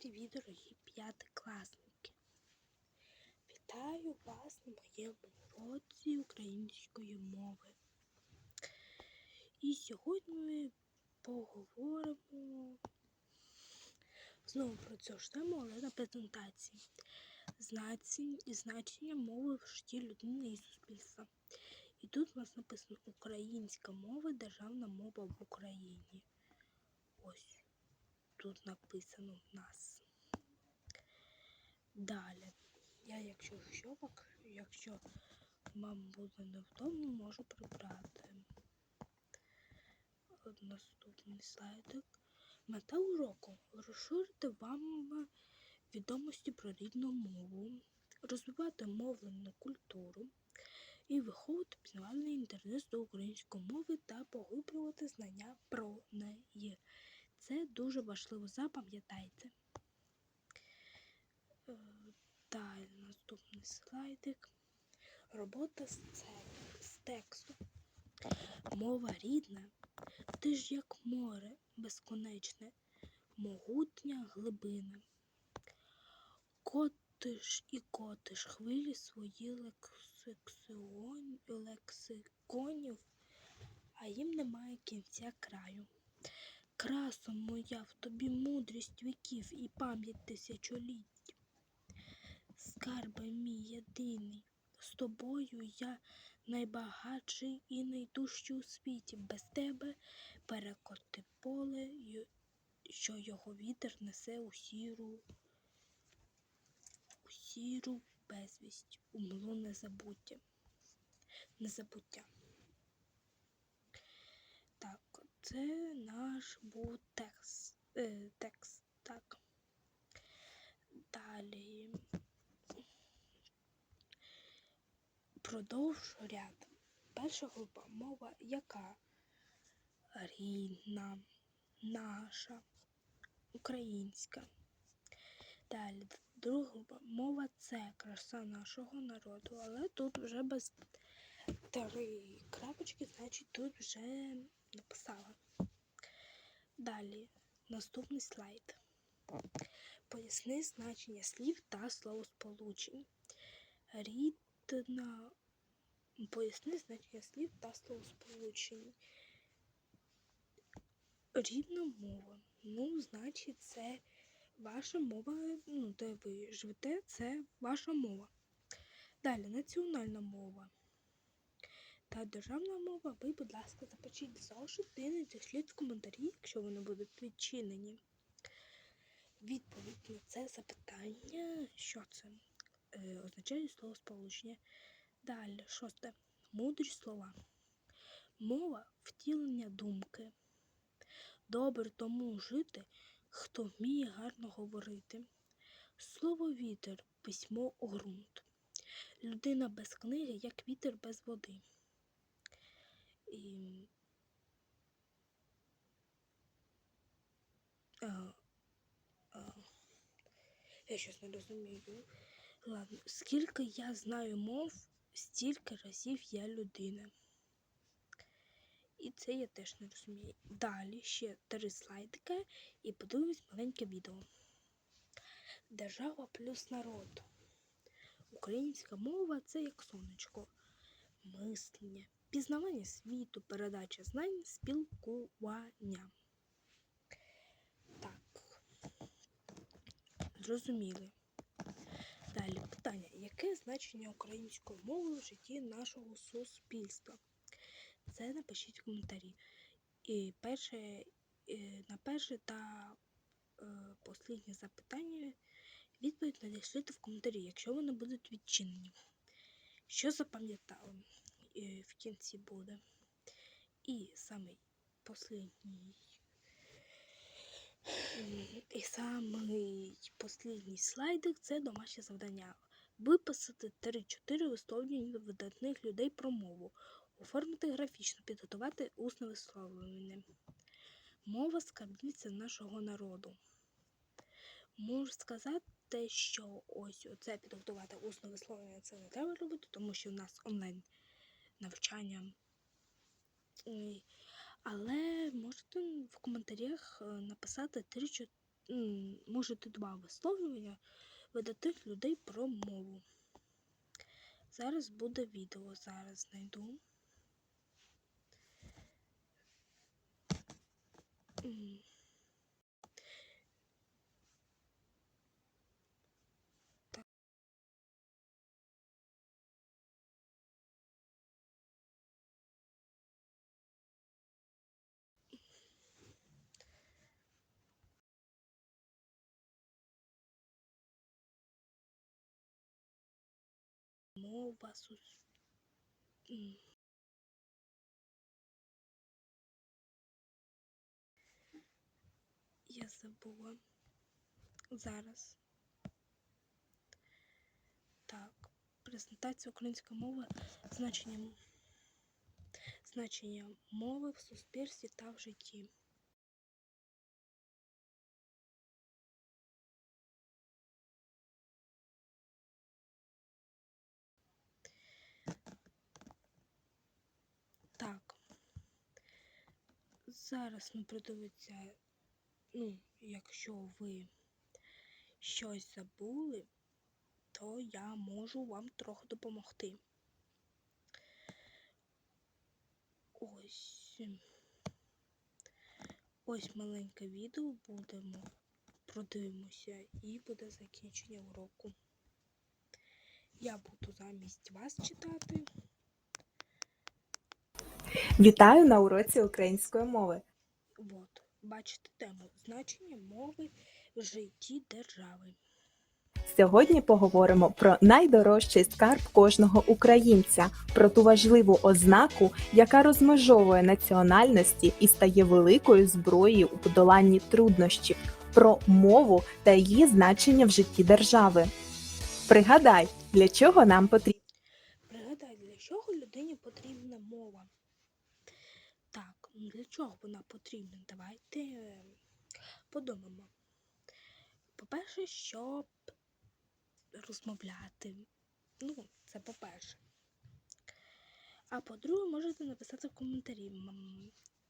Привіт, дорогі п'ятикласники! Вітаю вас на моєму уроці української мови. І сьогодні ми поговоримо знову про цю ж тему, але на презентації. Знаці- Значення мови в житті людини і суспільства. І тут у нас написано Українська мова, державна мова в Україні. Ось тут написано в нас. Далі. Я, якщо що, якщо вам буде невдома, можу прибрати. От Наступний слайдик. Мета уроку розширити вам відомості про рідну мову, розвивати мовлену культуру і виховувати пізнавальний інтерес до української мови та поглиблювати знання про неї. Це дуже важливо, запам'ятайте. Е, Далі наступний слайдик. Робота з, з тексту. Мова рідна, ти ж як море безконечне, могутня глибина. Котиш і котиш хвилі свої лексиконів, а їм немає кінця краю. Красо моя, в тобі мудрість віків і пам'ять тисячоліть. Скарби мій єдиний, з тобою я найбагатший і найдужчий у світі. Без тебе перекоти поле, що його вітер несе у сіру, у сіру безвість, у млу незабуття. Незабуття. Так, це наш був текст. Е, текст, так. Далі. Продовж ряд. Перша група мова яка? Рідна, наша, українська. Далі. Друга група мова це краса нашого народу, але тут вже без три крапочки, значить тут вже написала. Далі, наступний слайд. Поясни значення слів та словосполучень. Рідна. Поясни значення слів та словосполучень. Рідна мова. Ну, значить, це ваша мова, ну, де ви живете, це ваша мова. Далі, національна мова та державна мова, ви, будь ласка, запишіть зошит і надішліть в коментарі, якщо вони будуть відчинені. Відповідь на це запитання, що це е, означає слово сполучення. Далі, шосте. Мудрі слова. Мова втілення думки. Добре тому жити, хто вміє гарно говорити. Слово вітер, письмо ґрунт. Людина без книги, як вітер без води. І... А, а, я щось не розумію. Ладно, скільки я знаю мов, стільки разів я людина. І це я теж не розумію. Далі ще три слайдики і подивимось маленьке відео. Держава плюс народ. Українська мова це як сонечко, мислення, пізнавання світу, передача знань, спілкування. Так. Зрозуміли. Далі питання. Яке значення української мови в житті нашого суспільства? Це напишіть в коментарі. І перше, на перше та е, останнє запитання відповідь надішлите в коментарі, якщо вони будуть відчинені. Що запам'ятали в кінці буде. І самий останній і самий останній слайдик це домашнє завдання. Виписати 3-4 висловлювання видатних людей про мову, оформити графічно, підготувати усне висловлювання. Мова скарбниця нашого народу. Можу сказати, що ось оце підготувати усне висловлювання це не треба робити, тому що в нас онлайн навчання. І- Але можете в коментарях е, написати 3-4 можете два висловлювання видатних людей про мову. Зараз буде відео, зараз знайду. М. Мова сус. Я забула. Зараз. Так. Презентація української мови значення, значення мови в суспільстві та в житті. Так. Зараз ми придивиться, ну, якщо ви щось забули, то я можу вам трохи допомогти. Ось. Ось маленьке відео будемо. Продивимося і буде закінчення уроку. Я буду замість вас читати. Вітаю на уроці української мови. От, бачите тему значення мови в житті держави. Сьогодні поговоримо про найдорожчий скарб кожного українця, про ту важливу ознаку, яка розмежовує національності і стає великою зброєю у подоланні труднощів, про мову та її значення в житті держави. Пригадай, для чого нам потрібна Пригадай, для чого людині? Так, для чого вона потрібна? Давайте е, подумаємо. По-перше, щоб розмовляти. Ну, це по-перше. А по-друге, можете написати в коментарі.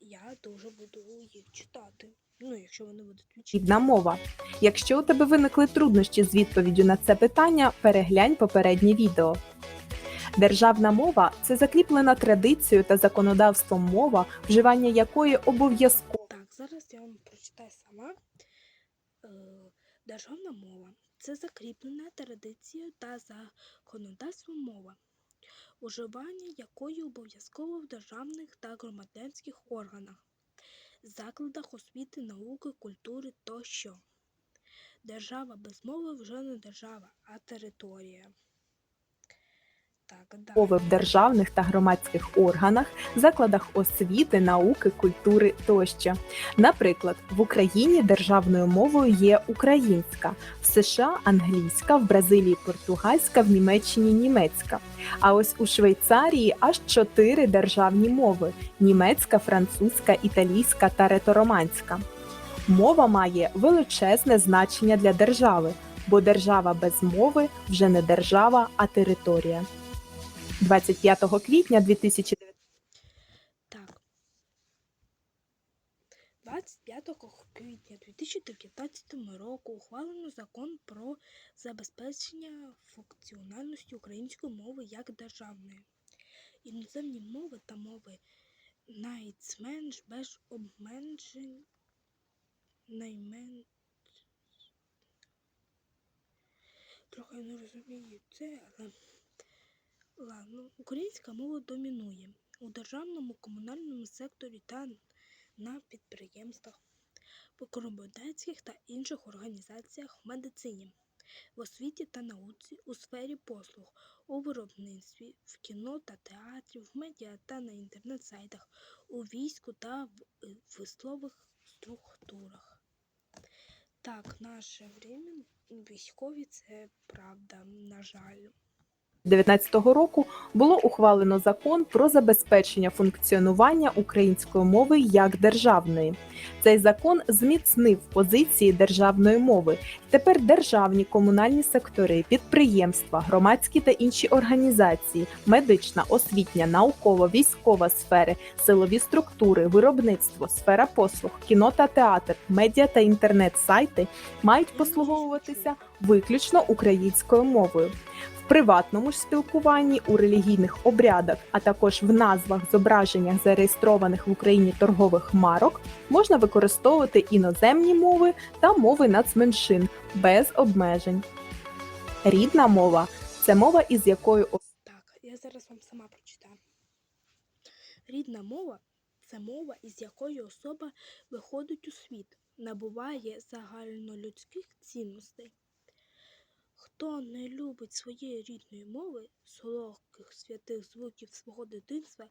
Я дуже буду їх читати. Ну, якщо вони будуть відчитати. мова. Якщо у тебе виникли труднощі з відповіддю на це питання, переглянь попереднє відео. Державна мова це закріплена традицією та законодавством мова, вживання якої обов'язково. Так, зараз я вам прочитаю сама. Е, Державна мова це закріплена традицією та законодавством мова, уживання якої обов'язково в державних та громадянських органах, закладах освіти, науки, культури тощо. Держава без мови вже не держава, а територія. Мови в державних та громадських органах, закладах освіти, науки, культури тощо. Наприклад, в Україні державною мовою є українська, в США англійська, в Бразилії португальська, в Німеччині німецька. А ось у Швейцарії аж чотири державні мови: німецька, французька, італійська та ретороманська. Мова має величезне значення для держави, бо держава без мови вже не держава, а територія. 25 квітня 2019 Так. 25 квітня 2019 року ухвалено закон про забезпечення функціональності української мови як державної. Іноземні мови та мови найменш без обмежень наймен... Трохи не розумію це, але. Українська мова домінує у державному комунальному секторі та на підприємствах, покорободецьких та інших організаціях в медицині, в освіті та науці, у сфері послуг, у виробництві, в кіно та театрі, в медіа та на інтернет-сайтах, у війську та в е, вислових структурах. Так, наше время військові це правда, на жаль. 2019 року було ухвалено закон про забезпечення функціонування української мови як державної. Цей закон зміцнив позиції державної мови. Тепер державні комунальні сектори, підприємства, громадські та інші організації, медична, освітня, наукова, військова сфери, силові структури, виробництво, сфера послуг, кіно та театр, медіа та інтернет-сайти мають послуговуватися виключно українською мовою. Приватному спілкуванні у релігійних обрядах, а також в назвах зображеннях зареєстрованих в Україні торгових марок можна використовувати іноземні мови та мови нацменшин без обмежень. Рідна мова це мова, із якою Так, я зараз вам сама прочитаю. Рідна мова це мова, із якої особа виходить у світ, набуває загальнолюдських цінностей. Хто не любить своєї рідної мови, солодких святих звуків свого дитинства,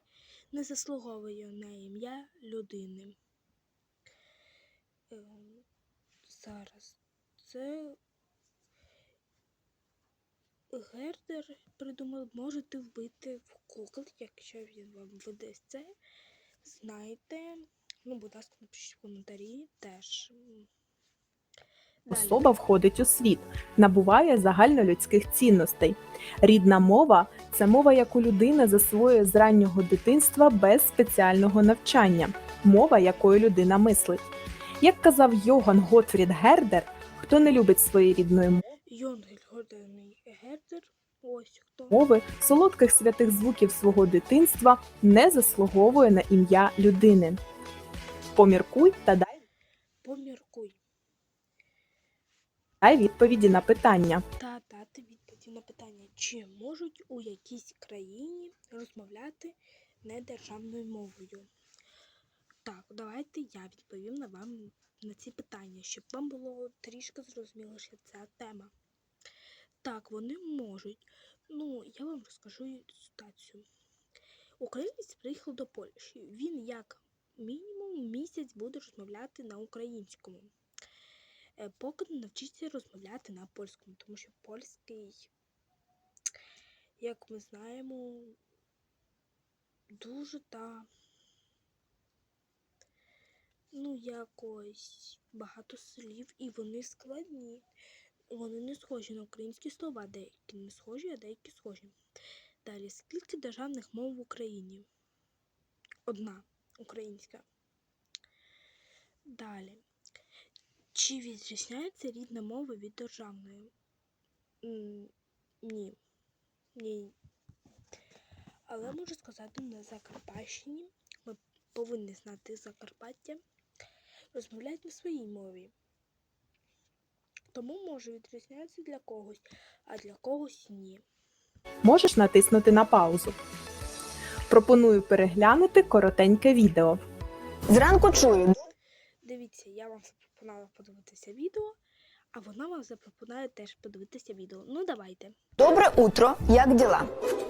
не заслуговує на ім'я людини. Ем, зараз це Гердер придумав, можете вбити в Google, якщо він вам видасть це. Знайте. Ну, будь ласка, напишіть в коментарі теж. Особа входить у світ, набуває загальнолюдських цінностей. Рідна мова це мова, яку людина засвоює з раннього дитинства без спеціального навчання, мова, якою людина мислить. Як казав Йоган Готфрід Гердер, хто не любить своєї рідної хто. мови, солодких святих звуків свого дитинства не заслуговує на ім'я людини. Поміркуй та дай Поміркуй. Дай відповіді на питання. Та дати відповіді на питання, чи можуть у якійсь країні розмовляти не державною мовою. Так, давайте я відповім на вам на ці питання, щоб вам було трішки зрозуміліше ця тема. Так, вони можуть. Ну, я вам розкажу ситуацію. Українець приїхав до Польщі. Він як мінімум місяць буде розмовляти на українському. Е, Поки не навчиться розмовляти на польському, тому що польський, як ми знаємо, дуже та ну якось багато слів, і вони складні. Вони не схожі на українські слова, деякі не схожі, а деякі схожі. Далі, скільки державних мов в Україні? Одна українська. Далі. Чи відрізняється рідна мова від державної? Ні. Ні. Але можу сказати, на Закарпащині ми повинні знати Закарпаття, розмовляють на своїй мові. Тому може відрізнятися для когось, а для когось ні. Можеш натиснути на паузу. Пропоную переглянути коротеньке відео. Зранку чую. Дивіться, я вам запропонувала подивитися відео, а вона вам запропонує теж подивитися відео. Ну давайте. Добре утро, як діла?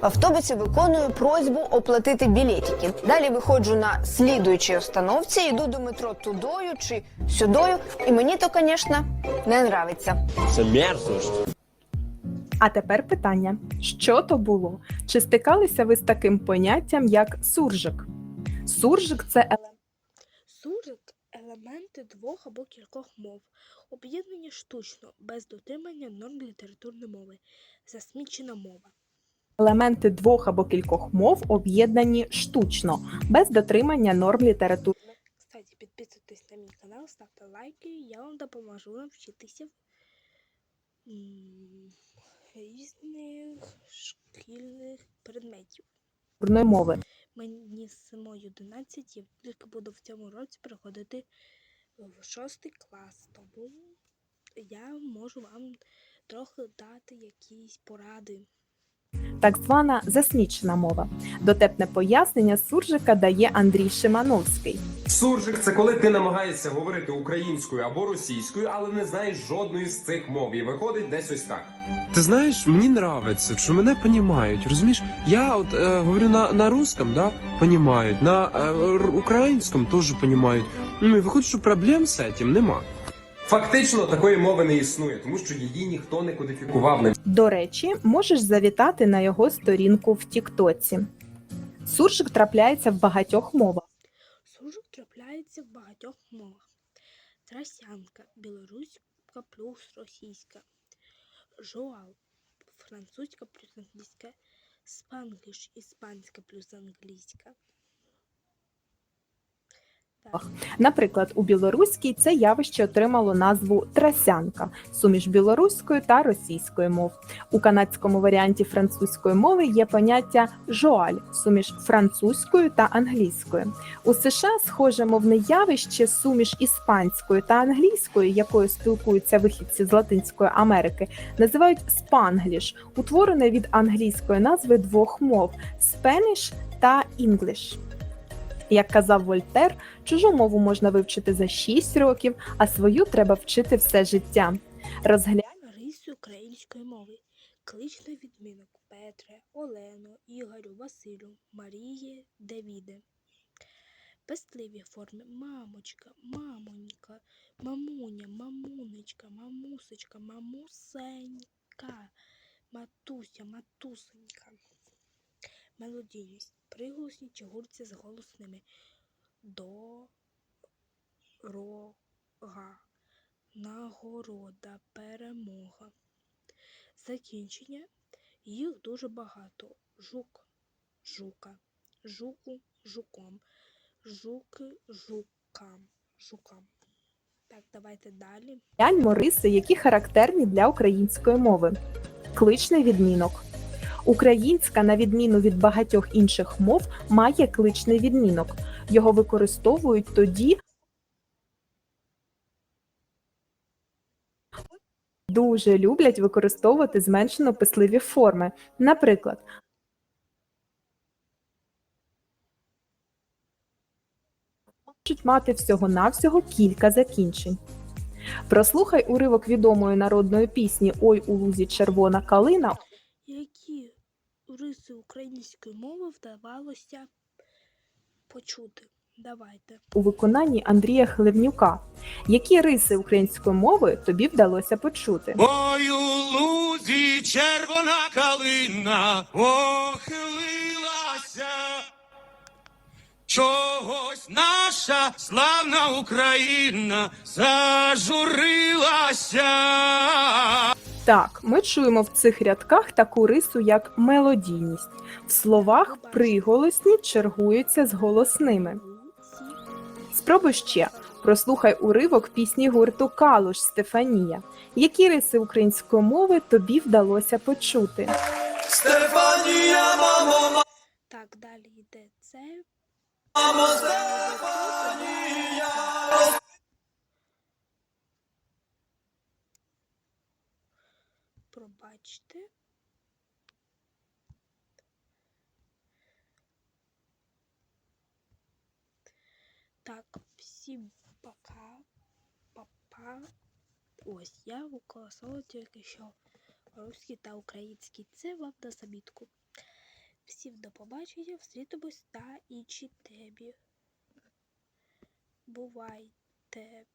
В автобусі виконую просьбу оплатити білетики. Далі виходжу на слідуючій остановці, йду до метро тудою чи сюдою, і мені то, звісно, не нравиться. Це мерзость. А тепер питання: що то було? Чи стикалися ви з таким поняттям, як суржик? Суржик це елемент. Суржик елементи двох або кількох мов, об'єднані штучно, без дотримання норм літературної мови, засмічена мова. Елементи двох або кількох мов об'єднані штучно, без дотримання норм літератури. Кстати, підписуйтесь на мій канал, ставте лайки, я вам допоможу навчитися різних шкільних предметів. мови. Мені самою 11, я тільки буду в цьому році приходити в шостий клас, тому я можу вам трохи дати якісь поради так звана засмічена мова. Дотепне пояснення суржика дає Андрій Шимановський. Суржик це коли ти намагаєшся говорити українською або російською, але не знаєш жодної з цих мов. І виходить десь ось так. Ты знаешь, мне нравится, что меня понимают. Разумеешь, я вот э, говорю на, на русском, да, понимают, на э, р- украинском тоже понимают. Ну и выходит, что проблем с этим нема. Фактично такої мови не існує, тому що її ніхто не кодифікував. До речі, можеш завітати на його сторінку в Тіктоці. Суржик трапляється в багатьох мовах. Суржик трапляється в багатьох мовах. Тросянка, білоруська плюс російська. Жуал, французька плюс англійська. Спангліш, іспанська плюс англійська. Наприклад, у білоруській це явище отримало назву трасянка, суміш білоруської та російської мов. У канадському варіанті французької мови є поняття жоаль, суміш французької та англійської. У США схоже мовне явище суміш іспанської та англійської, якою спілкуються вихідці з Латинської Америки, називають спангліш, утворене від англійської назви двох мов Spanish та English. Як казав Вольтер, чужу мову можна вивчити за 6 років, а свою треба вчити все життя. Розглянь Риси української мови. Кличний відмінок Петре, Олено, Ігорю, Василю, Марії, Давіде. Пестливі форми мамочка, мамонька, мамуня, мамунечка, мамусечка, мамусенька, матуся, матусенька. Мелодійність. Приголосні чи гурці з голосними. До, рога нагорода, перемога. Закінчення. Їх дуже багато. Жук, жука, жуку, жуком, жуки, жукам, жукам. Так, давайте далі. Гляньмо риси, які характерні для української мови. Кличний відмінок. Українська, на відміну від багатьох інших мов, має кличний відмінок. Його використовують тоді, дуже люблять використовувати зменшено писливі форми. Наприклад, можуть мати всього-навсього кілька закінчень. Прослухай уривок відомої народної пісні Ой у лузі червона калина риси української мови вдавалося почути? Давайте. у виконанні Андрія Хлевнюка. Які риси української мови тобі вдалося почути? Ой, у лузі червона калина похилилася. Чогось наша славна Україна зажурилася. Так, ми чуємо в цих рядках таку рису, як мелодійність. В словах приголосні чергуються з голосними. Спробуй ще. Прослухай уривок пісні гурту Калуш Стефанія. Які риси української мови тобі вдалося почути? Стефанія, мамо, Так, далі йде це. мамо, Пробачте. Так, всім пока. Папа. Ось я використовувала тільки що русський та український. Це вам на замітку. Всім до побачення, встрітимось на іншій темі. Бувайте.